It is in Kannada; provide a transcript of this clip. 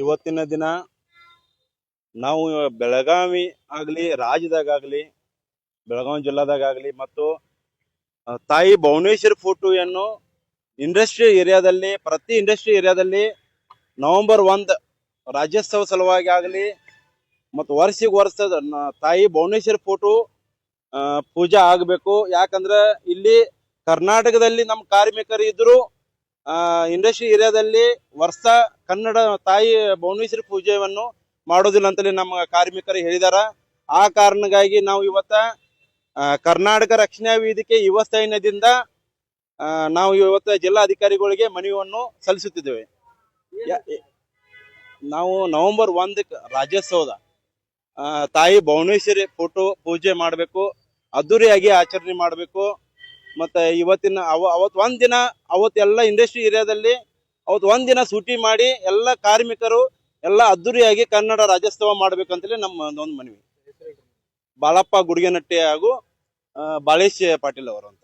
ಇವತ್ತಿನ ದಿನ ನಾವು ಬೆಳಗಾವಿ ಆಗಲಿ ರಾಜ್ಯದಾಗಲಿ ಬೆಳಗಾವಿ ಜಿಲ್ಲಾದಾಗಲಿ ಮತ್ತು ತಾಯಿ ಫೋಟೋ ಫೋಟೋಯನ್ನು ಇಂಡಸ್ಟ್ರಿ ಏರಿಯಾದಲ್ಲಿ, ಪ್ರತಿ ಇಂಡಸ್ಟ್ರಿ ಏರಿಯಾದಲ್ಲಿ ನವೆಂಬರ್ ಒಂದ್ ರಾಜ್ಯೋತ್ಸವ ಸಲುವಾಗಿ ಆಗಲಿ ಮತ್ತು ವರ್ಷಿಗೆ ವರ್ಷದ ತಾಯಿ ಭುವನೇಶ್ವರಿ ಫೋಟೋ ಪೂಜಾ ಆಗಬೇಕು. ಯಾಕಂದ್ರೆ ಇಲ್ಲಿ ಕರ್ನಾಟಕದಲ್ಲಿ ನಮ್ಮ ಕಾರ್ಮಿಕರು ಇದ್ರು ಇಂಡಸ್ಟ್ರಿ ಏರಿಯಾದಲ್ಲಿ ವರ್ಷ ಕನ್ನಡ ತಾಯಿ ಭುವನೇಶ್ವರಿ ಪೂಜೆಯನ್ನು ಮಾಡೋದಿಲ್ಲ ಅಂತಲೇ ನಮ್ಮ ಕಾರ್ಮಿಕರು ಹೇಳಿದಾರ. ಆ ಕಾರಣಕ್ಕಾಗಿ ನಾವು ಇವತ್ತ ಕರ್ನಾಟಕ ರಕ್ಷಣಾ ವೇದಿಕೆ ಯುವ ಸೈನ್ಯದಿಂದ ನಾವು ಇವತ್ತ ಜಿಲ್ಲಾಧಿಕಾರಿಗಳಿಗೆ ಮನವಿಯನ್ನು ಸಲ್ಲಿಸುತ್ತಿದ್ದೇವೆ. ನಾವು ನವೆಂಬರ್ ಒಂದಕ್ಕೆ ರಾಜ್ಯೋತ್ಸವದ ತಾಯಿ ಭುವನೇಶ್ವರಿ ಫೋಟೋ ಪೂಜೆ ಮಾಡಬೇಕು ಅದ್ದೂರಿಯಾಗಿ ಆಚರಣೆ ಮಾಡಬೇಕು. ಮತ್ತೆ ಇವತ್ತಿನ ಅವ ಅವತ್ತು ಒಂದ್ ದಿನ ಅವತ್ತು ಎಲ್ಲ ಇಂಡಸ್ಟ್ರಿ ಏರಿಯಾದಲ್ಲಿ ಅವತ್ತು ಒಂದ್ ದಿನ ಸೂಟಿ ಮಾಡಿ ಎಲ್ಲ ಕಾರ್ಮಿಕರು ಎಲ್ಲ ಅದ್ದೂರಿಯಾಗಿ ಕನ್ನಡ ರಾಜ್ಯೋತ್ಸವ ಮಾಡ್ಬೇಕಂತೇಳಿ ನಮ್ಮ ಒಂದು ಮನವಿ. ಬಾಳಪ್ಪ ಗುಡಿಗೆನಟ್ಟಿ ಹಾಗೂ ಬಾಳೇಶ್ ಪಾಟೀಲ್ ಅವರು ಅಂತ.